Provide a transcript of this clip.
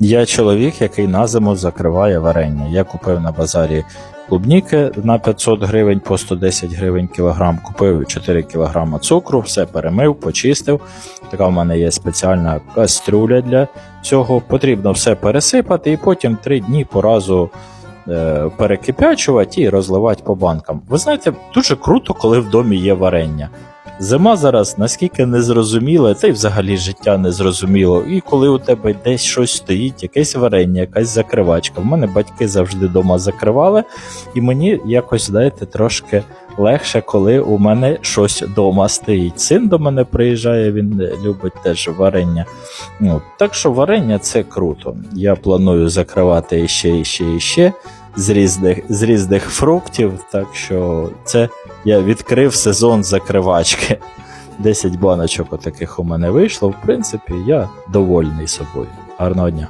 Я чоловік, який на зиму закриває варення. Я купив на базарі клубніки на 500 гривень по 110 гривень кілограм. Купив 4 кілограма цукру, все перемив, почистив. Така в мене є спеціальна каструля для цього. Потрібно все пересипати і потім 3 дні по разу е, перекипячувати і розливати по банкам. Ви знаєте, дуже круто, коли в домі є варення. Зима зараз наскільки незрозуміла, та й взагалі життя незрозуміло. І коли у тебе десь щось стоїть, якесь варення, якась закривачка. В мене батьки завжди вдома закривали, і мені якось, знаєте, трошки легше, коли у мене щось вдома стоїть. Син до мене приїжджає, він любить теж варення. Ну, так що варення це круто. Я планую закривати іще, іще, іще з різних, з різних фруктів. Так що це я відкрив сезон закривачки. 10 баночок таких у мене вийшло. В принципі, я довольний собою. Гарного дня.